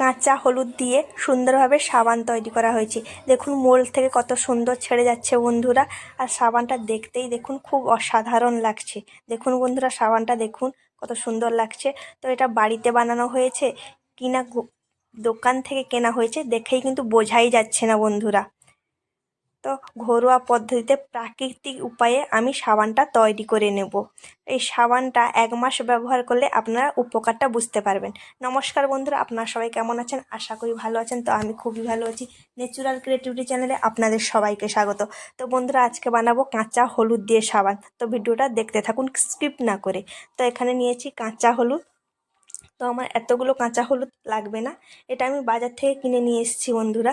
কাঁচা হলুদ দিয়ে সুন্দরভাবে সাবান তৈরি করা হয়েছে। দেখুন, মোল থেকে কত সুন্দর ছেড়ে যাচ্ছে বন্ধুরা। আর সাবানটা দেখতেই দেখুন, খুব অসাধারণ লাগছে। দেখুন বন্ধুরা, সাবানটা দেখুন, কত সুন্দর লাগছে। তো এটা বাড়িতে বানানো হয়েছে, কিনা দোকান থেকে কেনা হয়েছে, দেখেই কিন্তু বোঝাই যাচ্ছে না বন্ধুরা। তো ঘরোয়া পদ্ধতিতে প্রাকৃতিক উপায়ে আমি সাবানটা তৈরি করে নেব। এই সাবানটা এক মাস ব্যবহার করলে আপনারা উপকারটা বুঝতে পারবেন। নমস্কার বন্ধুরা, আপনারা সবাই কেমন আছেন? আশা করি ভালো আছেন। তো আমি খুবই ভালো আছি। ন্যাচুরাল ক্রিয়েটিভিটি চ্যানেলে আপনাদের সবাইকে স্বাগত। তো বন্ধুরা, আজকে বানাবো কাঁচা হলুদ দিয়ে সাবান। তো ভিডিওটা দেখতে থাকুন, স্কিপ না করে। তো এখানে নিয়েছি কাঁচা হলুদ। তো আমার এতগুলো কাঁচা হলুদ লাগবে না। এটা আমি বাজার থেকে কিনে নিয়ে এসেছি বন্ধুরা।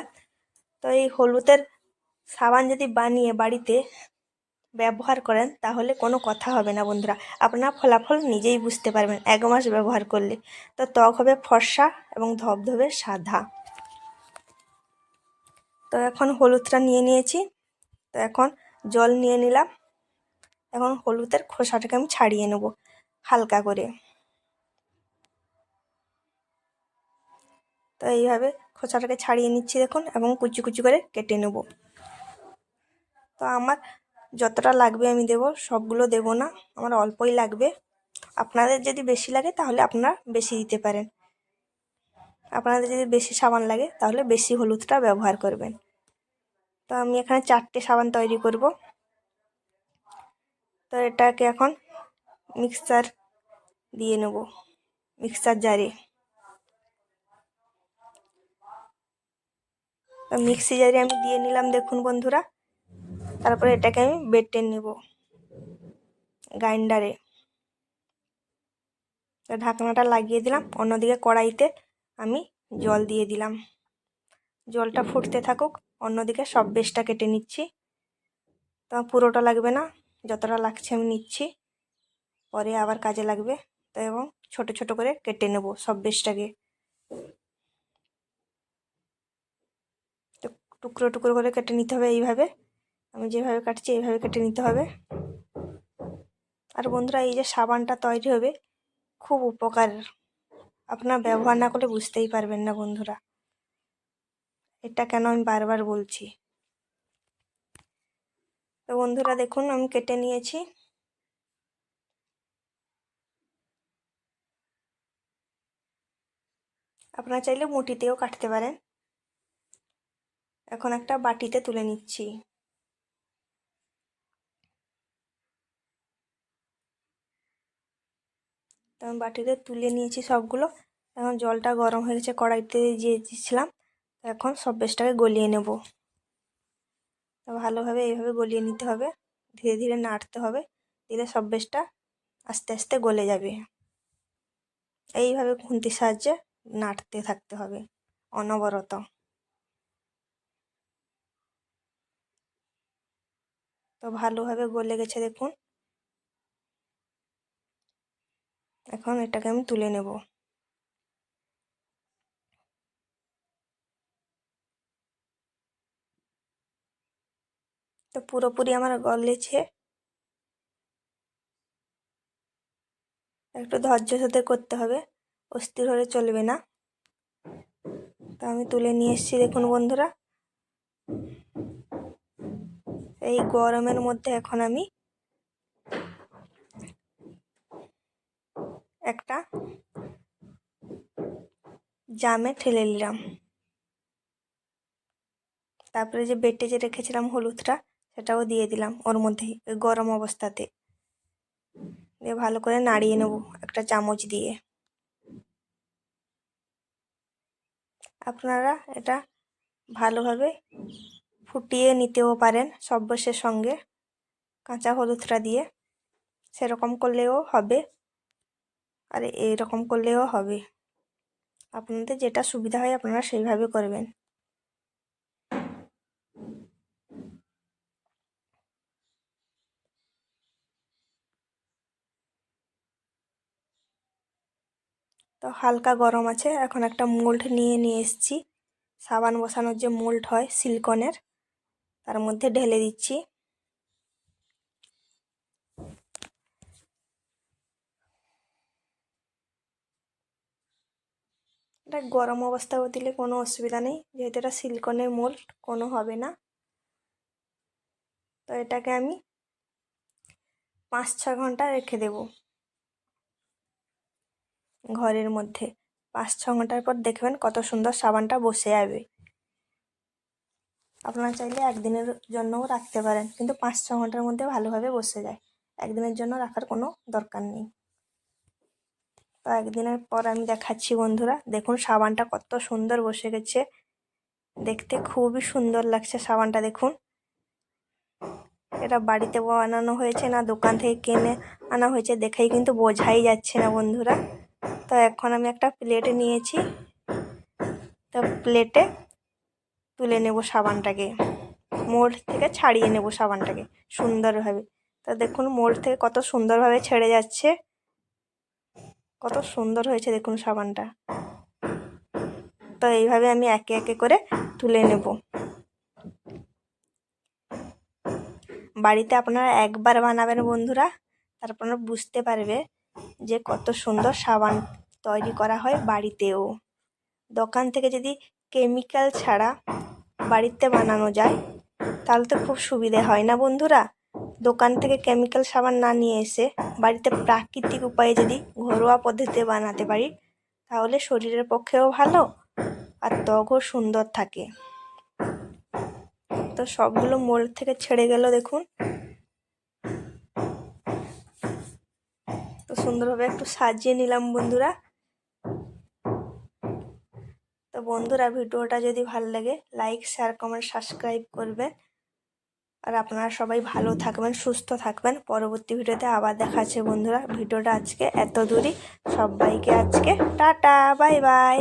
তো এই হলুদের সাবান যদি বানিয়ে বাড়িতে ব্যবহার করেন, তাহলে কোনো কথা হবে না বন্ধুরা। আপনার ফলাফল নিজেই বুঝতে পারবেন, এক মাস ব্যবহার করলে। তো ত্বক হবে ফর্সা এবং ধবধবে সাদা। তো এখন হলুদটা নিয়ে নিয়েছি। তো এখন জল নিয়ে নিলাম। এখন হলুদের খোসাটাকে আমি ছাড়িয়ে নেব হালকা করে। তো এইভাবে খোসাটাকে ছাড়িয়ে নিচ্ছি দেখুন, এবং কুচি কুচি করে কেটে নেব। তো আমার যতটা লাগবে আমি দেব, সবগুলো দেব না, আমার অল্পই লাগবে। আপনাদের যদি বেশি লাগে তাহলে আপনারা বেশি দিতে পারেন। আপনাদের যদি বেশি সাবান লাগে তাহলে বেশি হলুদটা ব্যবহার করবেন। তো আমি এখানে চারটে সাবান তৈরি করব। তো এটাকে এখন মিক্সার দিয়ে নেব, মিক্সার জারে। মিক্সি জারে আমি দিয়ে নিলাম, দেখুন বন্ধুরা। তারপরে এটাকে আমি বেটে নেব গ্রাইন্ডারে। ঢাকনাটা লাগিয়ে দিলাম, অন্যদিকে কড়াইতে আমি জল দিয়ে দিলাম। জলটা ফুটতে থাকুক, অন্যদিকে সব বেশটা কেটে নিচ্ছি। তো পুরোটা লাগবে না, যতটা লাগছে আমি নিচ্ছি, পরে আবার কাজে লাগবে। তো এবং ছোট ছোট করে কেটে নেব সব বেশটাকে টুকরো টুকরো করে কেটে নিতে হবে এইভাবে। আমি যেভাবে কাটছি এইভাবে কেটে নিতে হবে। আর বন্ধুরা, এই যে সাবানটা তৈরি হবে, খুব উপকার। আপনার ব্যবহার না করলে বুঝতেই পারবেন না বন্ধুরা। এটা কেন আমি বারবার বলছি? তো বন্ধুরা, দেখুন, আমি কেটে নিয়েছি। আপনারা চাইলে মুটিতেও কাটতে পারেন। এখন একটা বাটিতে তুলে নিচ্ছি। তো আমি বাটিতে তুলে নিয়েছি সবগুলো। এখন জলটা গরম হয়ে গেছে, কড়াইতে দিয়ে দিয়েছিলাম। এখন সব বেশটাকে গলিয়ে নেব। ভালোভাবে এইভাবে গলিয়ে নিতে হবে। ধীরে ধীরে নাড়তে হবে। দিলে সব বেশটা আস্তে আস্তে গলে যাবে। এইভাবে খুন্তির সাহায্যে নাড়তে থাকতে হবে অনবরত। তো ভালোভাবে গলে গেছে দেখুন। এখন এটাকে আমি তুলে নেব। তো পুরোপুরি আমার গলেছে। একটু ধৈর্য সাথে করতে হবে, অস্থির হলে চলবে না। তো আমি তুলে নিয়ে এসেছি, দেখুন বন্ধুরা। এই গরমের মধ্যে এখন আমি একটা জামে ঠেলে নিলাম। তারপরে যে বেটে যে রেখেছিলাম হলুদটা, সেটাও দিয়ে দিলাম ওর মধ্যেই ওই গরম অবস্থাতে। দিয়ে ভালো করে নাড়িয়ে নেব একটা চামচ দিয়ে। আপনারা এটা ভালোভাবে ফুটিয়ে নিতেও পারেন সব্যসের সঙ্গে। কাঁচা হলুদটা দিয়ে সেরকম করলেও হবে। আর এরকম করলেও হবে। আপনাদের যেটা সুবিধা হয় আপনারা সেইভাবে করবেন। তো হালকা গরম আছে, এখন একটা মোল্ড নিয়ে নিয়ে এসেছি। সাবান বসানোর যে মোল্ড হয়, সিলিকনের, তার মধ্যে ঢেলে দিচ্ছি। এটা গরম অবস্থাও দিলে কোনো অসুবিধা নেই, যেহেতু এটা সিলিকনের মোল্ড কোনো হবে না। তো এটাকে আমি পাঁচ ছ ঘণ্টা রেখে দেব ঘরের মধ্যে। পাঁচ ছ ঘণ্টার পর দেখবেন কত সুন্দর সাবানটা বসে যাবে। আপনারা চাইলে একদিনের জন্যও রাখতে পারেন, কিন্তু পাঁচ ছ ঘণ্টার মধ্যে ভালোভাবে বসে যায়। একদিনের জন্য রাখার কোনো দরকার নেই। তো একদিনের পর আমি দেখাচ্ছি বন্ধুরা। দেখুন সাবানটা কত সুন্দর বসে গেছে। দেখতে খুবই সুন্দর লাগছে সাবানটা, দেখুন। এটা বাড়িতে বানানো হয়েছে না দোকান থেকে কিনে আনা হয়েছে দেখেই কিন্তু বোঝাই যাচ্ছে না বন্ধুরা। তো এখন আমি একটা প্লেটে নিয়েছি। তো প্লেটে তুলে নেব সাবানটাকে। মোড় থেকে ছাড়িয়ে নেব সাবানটাকে সুন্দরভাবে। তো দেখুন মোড় থেকে কত সুন্দরভাবে ছেড়ে যাচ্ছে। কত সুন্দর হয়েছে দেখুন সাবানটা। তো এইভাবে আমি একে একে করে তুলে নেব। বাড়িতে আপনারা একবার বানাবেন বন্ধুরা তারপর বুঝতে পারবে যে কত সুন্দর সাবান তৈরি করা হয় বাড়িতেও। দোকান থেকে যদি কেমিক্যাল ছাড়া বাড়িতে বানানো যায়, তাহলে তো খুব সুবিধে হয় না বন্ধুরা? দোকান থেকে কেমিক্যাল সাবান না নিয়ে এসে বাড়িতে প্রাকৃতিক উপায়ে যদি ঘরোয়া পদ্ধতিতে বানাতে পারি, তাহলে শরীরের পক্ষেও ভালো আর ত্বকও সুন্দর থাকে। তো সবগুলো মোল্ড থেকে ছেড়ে গেল দেখুন। তো সুন্দরভাবে একটু সাজিয়ে নিলাম বন্ধুরা। তো বন্ধুরা, ভিডিওটা যদি ভালো লাগে লাইক শেয়ার কমেন্ট সাবস্ক্রাইব করবেন। আর আপনারা সবাই ভালো থাকবেন, সুস্থ থাকবেন। পরবর্তী ভিডিওতে আবার দেখা আছে বন্ধুরা। ভিডিওটা আজকে এত দূরই। সবাইকে আজকে টাটা, বাই বাই।